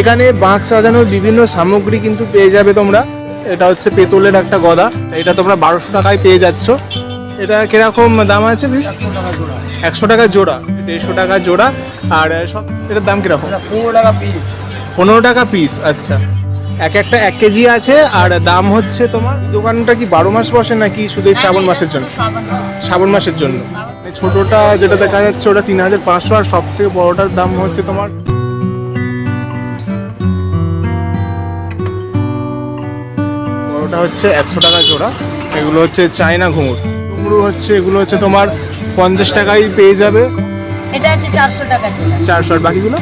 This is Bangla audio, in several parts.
এখানে বাঁক সাজানোর বিভিন্ন সামগ্রী কিন্তু পেয়ে যাবে তোমরা। এটা হচ্ছে পেতলের একটা গদা। এটা তোমরা বারোশো টাকায় পেয়ে যাচ্ছ। এটা কীরকম দাম আছে বেশ একশো টাকা জোড়া দেড়শো টাকা জোড়া। আর সব এটার দাম কীরকম? পনেরো টাকা পিস পনেরো টাকা পিস আচ্ছা। এক একটা এক কেজি আছে আর দাম হচ্ছে তোমার দোকানটা কি বারো মাস বসে নাকি শুধু এই শ্রাবণ মাসের জন্য? শ্রাবণ মাসের জন্য। ছোটটা যেটা দেখা যাচ্ছে ওটা তিন হাজার পাঁচশো আর সব থেকে বড়টার দাম হচ্ছে তোমার বড়টা হচ্ছে একশো টাকা জোড়া। এগুলো হচ্ছে চায়না ঘুঙুর। ঘুঙুর হচ্ছে এগুলো হচ্ছে তোমার পঞ্চাশ টাকায় পেয়ে যাবে। এটা হচ্ছে চারশো টাকা চারশো আর বাকিগুলো?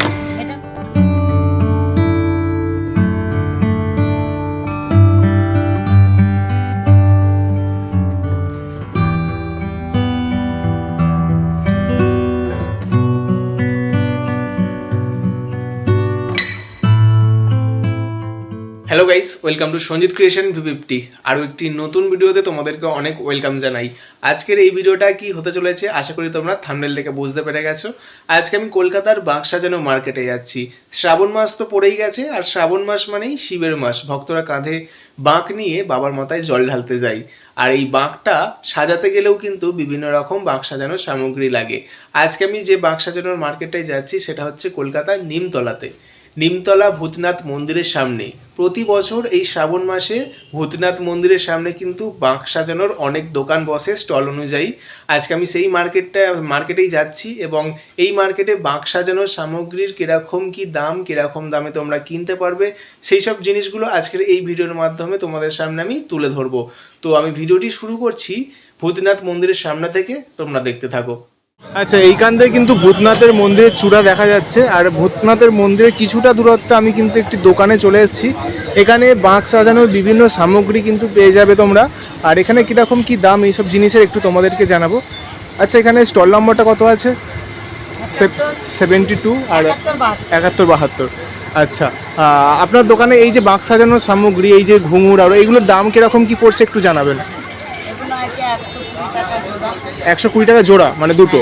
Welcome to Sanjit creation V fifty আরও একটি নতুন ভিডিওতে তোমাদেরকে অনেক ওয়েলকাম জানাই। আজকের এই ভিডিওটা কি হতে চলেছে, আশা করি তোমরা থামনেল দেখে বুঝতে পেরে গেছো। আজকে আমি কলকাতার বাক্সা যেন মার্কেটে যাচ্ছি। শ্রাবণ মাস তো পড়েই গেছে, আর শ্রাবণ মাস মানেই শিবের মাস। ভক্তরা কাঁধে বাঁক নিয়ে বাবার মাথায় জল ঢালতে যায়। আর এই বাঁকটা সাজাতে গেলেও কিন্তু বিভিন্ন রকম বাঁক সাজানোর সামগ্রী লাগে। আজকে আমি যে বাঁক সাজানোর মার্কেটটায় যাচ্ছি, সেটা হচ্ছে কলকাতার নিমতলাতে। নিমতলা ভূতনাথ মন্দিরের সামনে। প্রতি বছর এই শ্রাবণ মাসে ভূতনাথ মন্দিরের সামনে কিন্তু বাঁক সাজানোর অনেক দোকান বসে স্টল অনুযায়ী। আজকে আমি সেই মার্কেটটা, মার্কেটেই যাচ্ছি এবং এই মার্কেটে বাঁক সাজানোর সামগ্রীর কীরকম কি দাম, কীরকম দামে তোমরা কিনতে পারবে, সেই সব জিনিসগুলো আজকের এই ভিডিওর মাধ্যমে তোমাদের সামনে আমি তুলে ধরবো। তো আমি ভিডিওটি শুরু করছি ভূতনাথ মন্দিরের সামনে থেকে, তোমরা দেখতে থাকো। আচ্ছা এইখান থেকে কিন্তু ভূতনাথের মন্দিরের চূড়া দেখা যাচ্ছে। আর ভূতনাথের মন্দিরের কিছুটা দূরত্বে আমি কিন্তু একটি দোকানে চলে এসেছি। এখানে বাঁক সাজানোর বিভিন্ন সামগ্রী কিন্তু পেয়ে যাবে তোমরা। আর এখানে কীরকম কি দাম এইসব জিনিসের একটু তোমাদেরকে জানাব। আচ্ছা এখানে স্টল নম্বরটা কত আছে? সেভেন্টি টু আর একাত্তর বাহাত্তর। আচ্ছা আপনার দোকানে এই যে বাঁক সাজানোর সামগ্রী এই যে ঘুঙুর আর এইগুলোর দাম কীরকম কি পড়ছে একটু জানাবেন? একশো কুড়ি টাকা জোড়া। একশো কুড়ি টাকা জোড়া মানে দুটো।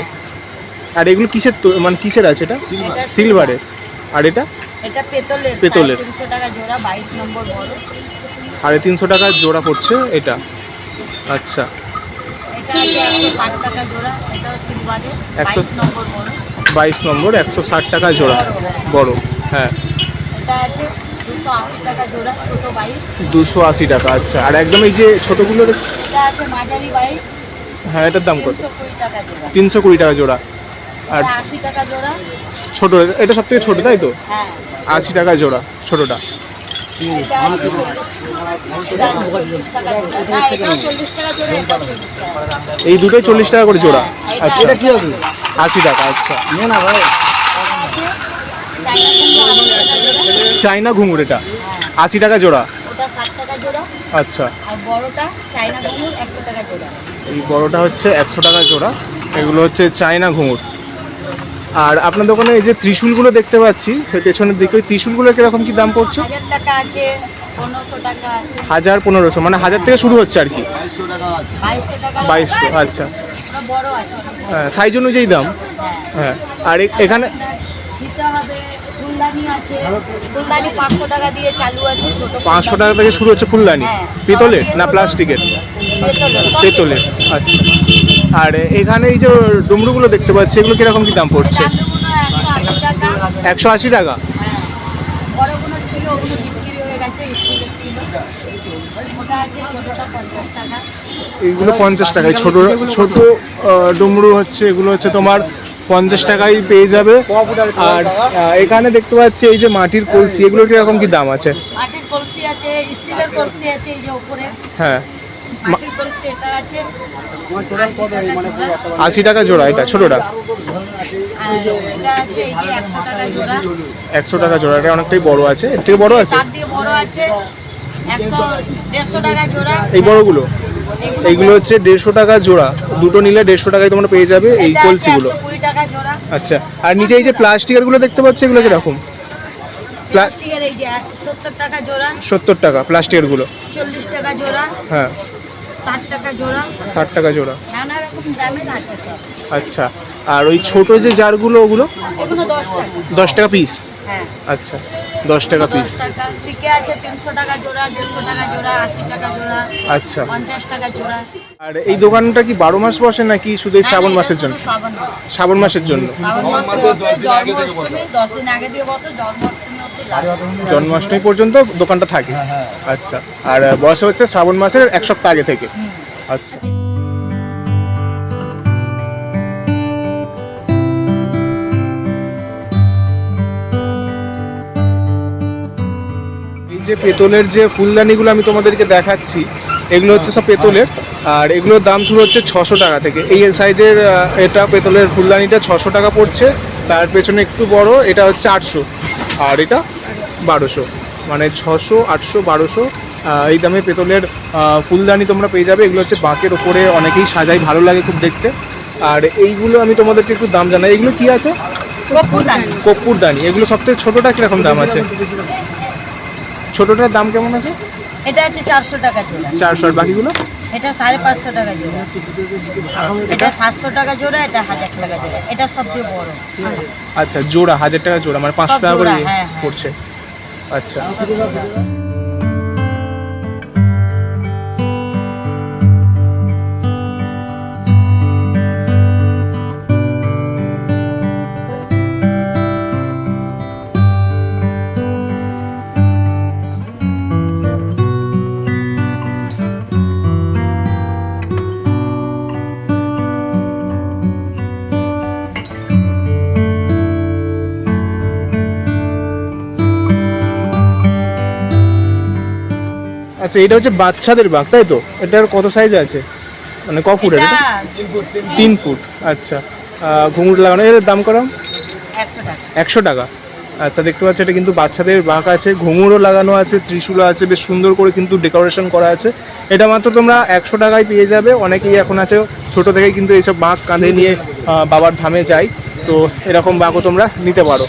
আর এগুলো কিসের তো- মানে কিসের আছে এটা? এটা সিলভারের আর এটা? এটা পেতলের পেতলের। তিনশো টাকা জোড়া বাইশ নম্বর বড়। সাড়ে তিনশো টাকা জোড়া পড়ছে এটা? আচ্ছা। এটা আছে একশো ষাট টাকা জোড়া এটাও সিলভারের একশো- বাইশ নম্বর বড়। বাইশ নম্বর একশো ষাট টাকা জোড়া। বড় হ্যাঁ। এটা আছে দুশো আশি টাকা জোড়া ছোট বাইশ। দুশো আশি টাকা আচ্ছা। আর একদম এই যে ছোটোগুলো এটা আছে মাঝারি বাইশ। হ্যাঁ এটার দাম কত? তিনশো কুড়ি টাকা জোড়া। তিনশো কুড়ি টাকা জোড়া। আর আশি টাকা জোড়া। ছোটো এটা সব থেকে ছোটো তাই তো? হ্যাঁ। আশি টাকা জোড়া ছোটোটা। টাকা এই দুটোই চল্লিশ টাকা করে জোড়া। হ্যাঁ, আচ্ছা। এটা কি হবে আশি টাকা আচ্ছা। না ভাই। চাইনা চাইনা ঘুঙুর এটা। হ্যাঁ আশি টাকা জোড়া। আচ্ছা। চাইনা এই বড়টা হচ্ছে একশো টাকা জোড়া। এগুলো হচ্ছে চায়না ঘুঙুর। আর আপনার দোকানে এই যে ত্রিশূলগুলো দেখতে পাচ্ছি পেছনের দিকে ওই ত্রিশূলগুলো কীরকম কি দাম পড়ছে? হাজার পনেরোশো টাকা আছে। হাজার পনেরোশো মানে হাজার থেকে শুরু হচ্ছে আর কি? বাইশশো টাকা আছে। বাইশশো টাকা বাইশশো আচ্ছা। আছে। সাইজ অনুযায়ী দাম? হ্যাঁ হ্যাঁ আর এ- এখানে দিতে হবে ফুলদানি আছে। ফুলদানি পাঁচশো টাকা দিয়ে চালু আছে ছোট পাঁচশো টাকা থেকে শুরু হচ্ছে ফুলদানি? হ্যাঁ। পিতলের না প্লাস্টিকের? পেতলের আচ্ছা। আর এখানে এই যে ডুমরুগুলো দেখতে পাচ্ছি এগুলো কীরকম কি দাম পড়ছে? একশো আশি টাকা। এগুলো পঞ্চাশ টাকায়। ছোট ছোট ডুমরু হচ্ছে এগুলো হচ্ছে তোমার পঞ্চাশ টাকায় পেয়ে যাবে। আর এখানে দেখতে পাচ্ছি এই যে মাটির কলসি এগুলো কীরকম কি দাম আছে? মাটির কলসি আছে স্টিলের কলসি আছে এই যে উপরে। হ্যাঁ। আশি টাকা জোড়া এটা ছোটটা। একশো টাকা জোড়া এটা অনেকটাই বড় আছে। এর থেকে বড় আছে? এই বড়গুলো? এইগুলো হচ্ছে দেড়শো টাকা জোড়া। দুটো নিলে দেড়শো টাকায় তোমরা পেয়ে যাবে এই কলসিগুলো। 120 টাকা জোড়া আচ্ছা আর নিচে এই যে প্লাস্টিকেরগুলো দেখতে পাচ্ছি এগুলো কীরকম টাকা জোড়া। সত্তর টাকা প্লাস্টিকেরগুলো চল্লিশ টাকা জোড়া। হ্যাঁ। ষাট টাকা জোড়া। ষাট টাকা জোড়া। নানা রকম দামের আছে। আচ্ছা আর ওই ছোট যে জারগুলো ওগুলো? এগুলো দশ টাকা। দশ টাকা পিস হ্যাঁ। আচ্ছা দশ টাকা পিস সিকে আছে তিনশো টাকা জোড়া দেড়শো টাকা জোড়া আশি টাকা জোড়া আচ্ছা। পঞ্চাশ টাকা জোড়া। আর এই দোকানটা কি বারো মাস বসে নাকি শুধু এই শ্রাবণ মাসের জন্য? শ্রাবণ মাস। শ্রাবণ মাসের জন্য। শ্রাবণ মাসে বসে জন্মাষ্টমী দশ দিন আগে দিয়ে বসে লাগে জন্মাষ্টমী পর্যন্ত দোকানটা থাকে। আচ্ছা। আর বয়স হচ্ছে শ্রাবণ মাসের এক সপ্তাহ আগে থেকে। আচ্ছা। এই যে পেতলের যে ফুলদানিগুলো আমি তোমাদেরকে দেখাচ্ছি এগুলো হচ্ছে সব পেতলের। আর এগুলোর দাম শুরু হচ্ছে ছশো টাকা থেকে। এই সাইজের এটা পেতলের ফুলদানিটা ছশো টাকা পড়ছে। তার পেছনে একটু বড় এটা হচ্ছে আটশো। আর এটা বারোশো। মানে ছশো আটশো বারোশো এই দামে পেতলের ফুলদানি তোমরা পেয়ে যাবে। এগুলো হচ্ছে বাঁকের ওপরে অনেকেই সাজাই ভালো লাগে খুব দেখতে। আর এইগুলো আমি তোমাদেরকে একটু দাম জানাই। এগুলো কি আছে? কর্পূর দানি এগুলো সব থেকে ছোটোটা কীরকম দাম আছে? ছোটোটার দাম কেমন আছে? এটা হচ্ছে চারশো টাকা চারশো। আর বাকিগুলো? এটা সাড়ে পাঁচশো টাকা জোড়া। এটা সাতশো টাকা জোড়া এটা হাজার টাকা জোড়া। এটা সবচেয়ে বড়। আচ্ছা জোড়া হাজার টাকা জোড়া মানে পাঁচশো টাকা করে হ্যাঁ, হ্যাঁ। পড়ছে। আচ্ছা। আচ্ছা এটা হচ্ছে বাচ্চাদের বাঘ তাই তো? এটার কত সাইজ আছে? মানে ক ফুটের এটা? তিন ফুট আচ্ছা। ঘুঙুর লাগানো এর দাম করাম? একশো টাকা। আচ্ছা দেখতে পাচ্ছি এটা কিন্তু বাচ্চাদের বাঁক আছে ঘুঙুরও লাগানো আছে ত্রিশূলও আছে বেশ সুন্দর করে কিন্তু ডেকোরেশন করা আছে। এটা মাত্র তোমরা একশো টাকায় পেয়ে যাবে অনেকেই এখন আছে ছোট থেকেই কিন্তু এইসব বাঁক কাঁধে নিয়ে বাবার ধামে যায়। তো এরকম বাঁকও তোমরা নিতে পারো।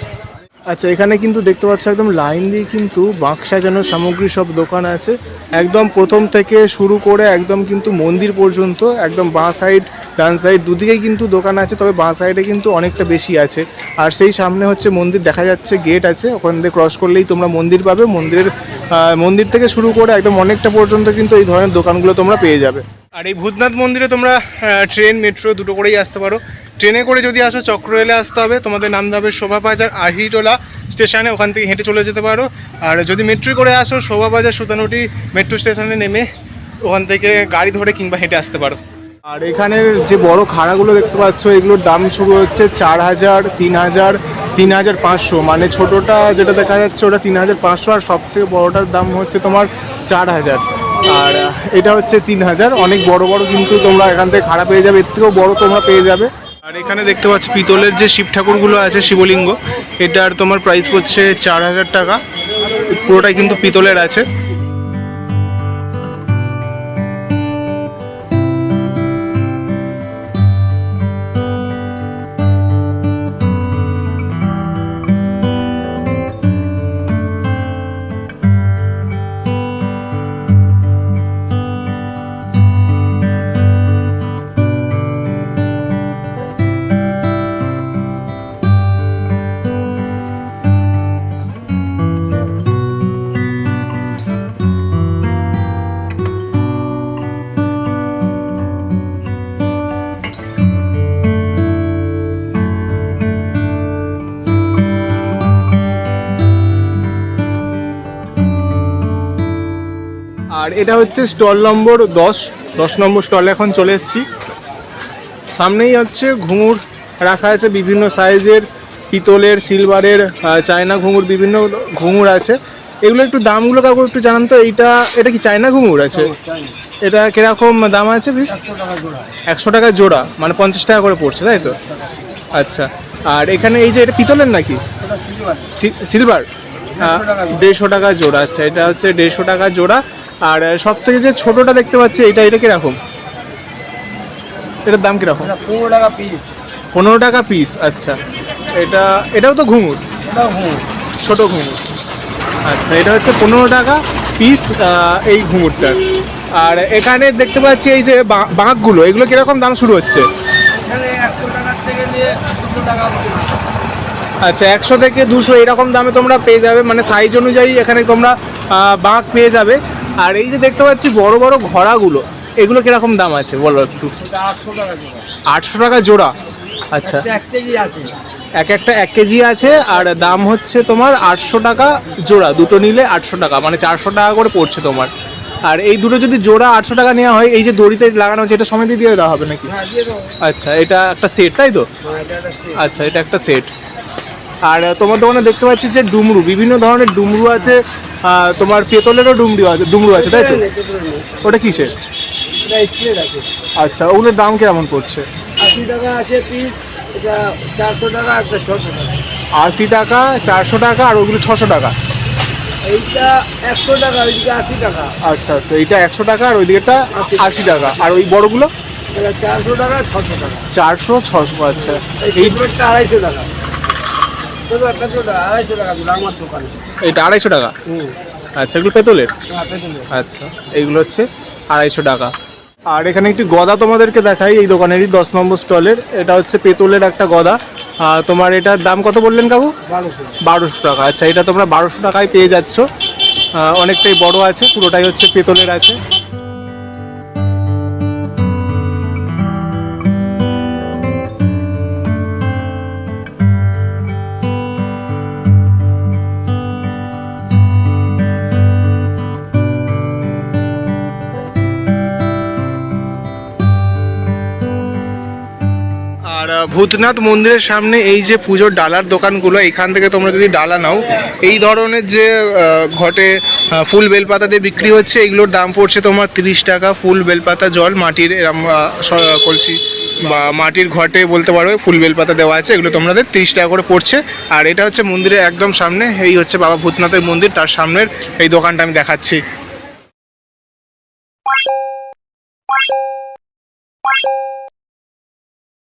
আচ্ছা এখানে কিন্তু দেখতে পাচ্ছ একদম লাইন দিয়ে কিন্তু বাঁক সাজানোর সামগ্রী সব দোকান আছে। একদম প্রথম থেকে শুরু করে একদম কিন্তু মন্দির পর্যন্ত, একদম বাঁ সাইড ডান সাইড দুদিকেই কিন্তু দোকান আছে, তবে বাঁ সাইডে কিন্তু অনেকটা বেশি আছে। আর সেই সামনে হচ্ছে মন্দির, দেখা যাচ্ছে গেট আছে, ওখান দিয়ে ক্রস করলেই তোমরা মন্দির পাবে। মন্দিরের মন্দির থেকে শুরু করে একদম অনেকটা পর্যন্ত কিন্তু এই ধরনের দোকানগুলো তোমরা পেয়ে যাবে। আর এই ভূতনাথ মন্দিরে তোমরা ট্রেন মেট্রো দুটো করেই আসতে পারো। ট্রেনে করে যদি আসো চক্র রেলে আসতে হবে। তোমাদের নামতে হবে শোভাবাজার আহিটোলা স্টেশনে, ওখান থেকে হেঁটে চলে যেতে পারো। আর যদি মেট্রো করে আসো, শোভাবাজার সুতানুটি মেট্রো স্টেশনে নেমে ওখান থেকে গাড়ি ধরে কিংবা হেঁটে আসতে পারো। আর এখানের যে বড় খাড়াগুলো দেখতে পাচ্ছ, এগুলোর দাম শুরু হচ্ছে চার হাজার, তিন হাজার তিন হাজার পাঁচশো। মানে ছোটোটা যেটা দেখা যাচ্ছে, ওটা তিন হাজার পাঁচশো। আর সব থেকে বড়োটার দাম হচ্ছে তোমার চার হাজার। আর এটা হচ্ছে তিন হাজার। অনেক বড় বড় কিন্তু তোমরা এখান থেকে খাড়া পেয়ে যাবে। এর থেকেও বড় তোমরা পেয়ে যাবে। আর এখানে দেখতে পাচ্ছ পিতলের যে শিব ঠাকুরগুলো আছে, শিবলিঙ্গ, এটার তোমার প্রাইস পড়ছে চার হাজার টাকা। পুরোটাই কিন্তু পিতলের আছে। আর এটা হচ্ছে স্টল নম্বর দশ দশ নম্বর স্টলে এখন চলে এসেছি। সামনেই হচ্ছে ঘুঙুর রাখা আছে বিভিন্ন সাইজের পিতলের সিলভারের চায়না ঘুঙুর বিভিন্ন ঘুঙুর আছে। এগুলো একটু দামগুলো কাউকে একটু জানান তো এইটা এটা কি চায়না ঘুঙুর আছে? এটা কীরকম দাম আছে বিশ একশো টাকা জোড়া। মানে পঞ্চাশ টাকা করে পড়ছে তাই তো? আচ্ছা আর এখানে এই যে এটা পিতলের নাকি? সিলভার দেড়শো টাকা জোড়া আচ্ছা এটা হচ্ছে দেড়শো টাকা জোড়া। আর সব থেকে যে ছোটটা দেখতে পাচ্ছি এটা এটা কীরকম? এটার দাম কীরকম? পনেরো টাকা পিস পনেরো টাকা পিস আচ্ছা। এটা এটাও তো ঘুঙুর? ছোট ঘুঙুর। আচ্ছা এটা হচ্ছে পনেরো টাকা পিস এই ঘুঙুরটার। আর এখানে দেখতে পাচ্ছি এই যে বাঁকগুলো এগুলো কীরকম দাম শুরু হচ্ছে? আচ্ছা একশো থেকে দুশো এরকম দামে তোমরা পেয়ে যাবে মানে সাইজ অনুযায়ী এখানে তোমরা বাঁক পেয়ে যাবে। আর এই যে দেখতে পাচ্ছি বড় বড় ঘোড়াগুলো এগুলো কীরকম দাম আছে বলো একটু? আটশো টাকা জোড়া। আচ্ছা। এক কেজি আছে। এক একটা এক কেজি আছে আর দাম হচ্ছে তোমার আটশো টাকা জোড়া। দুটো নিলে আটশো টাকা মানে চারশো টাকা করে পড়ছে তোমার। আর এই দুটো যদি জোড়া আটশো টাকা নেওয়া হয় এই যে দড়িতে লাগানো হচ্ছে এটা সময় দিয়ে দেওয়া হবে নাকি? হ্যাঁ আচ্ছা এটা একটা সেট তাই তো? হ্যাঁ। আচ্ছা এটা একটা সেট আর তোমার দোকানে দেখতে পাচ্ছি যে ডুমরু বিভিন্ন ধরনের ডুমরু আছে তোমার পেতলেরও ডুমরু আছে ডুমরু আছে তাই তো। ওটা কিসের? আচ্ছা ওগুলোর দাম কেমন পড়ছে? আশি টাকা আছে পিস এটা চারশো টাকা একটা ছশো টাকা। আশি টাকা চারশো টাকা আর ওগুলো ছশো টাকা? এইটা একশো টাকা ওইদিকে আশি টাকা। আচ্ছা আচ্ছা এইটা একশো টাকা আর ওই দিকেটা আশি টাকা। আর ওই বড়গুলো? চারশো টাকা ছশো টাকা। চারশো ছশো আচ্ছা। এই আড়াইশো টাকা। তো আড়াইশো টাকা আচ্ছা এগুলো পেতলের হ্যাঁ আচ্ছা এইগুলো হচ্ছে আড়াইশো টাকা। আর এখানে একটি গদা তোমাদেরকে দেখাই এই দোকানেরই দশ নম্বর স্টলের। এটা হচ্ছে পেতলের একটা গদা। তোমার এটার দাম কত বললেন কাকু? বারোশো। টাকা। আচ্ছা এটা তোমরা বারোশো টাকায় পেয়ে যাচ্ছ। অনেকটাই বড় আছে পুরোটাই হচ্ছে পেতলের আছে। ভূতনাথ মন্দিরের সামনে এই যে পুজোর ডালার দোকানগুলো, এখান থেকে তোমরা যদি ডালা নাও, এই ধরনের যে ঘটে ফুল বেলপাতা দিয়ে বিক্রি হচ্ছে, এগুলোর দাম পড়ছে তোমার তিরিশ টাকা, ফুল বেলপাতা, জল, মাটির, এরম কলসি বা মাটির ঘটে বলতে পারো, ফুল বেলপাতা দেওয়া আছে, এগুলো তোমাদের তিরিশ টাকা করে পড়ছে। আর এটা হচ্ছে মন্দিরের একদম সামনে, এই হচ্ছে বাবা ভূতনাথের মন্দির, তার সামনের এই দোকানটা আমি দেখাচ্ছি।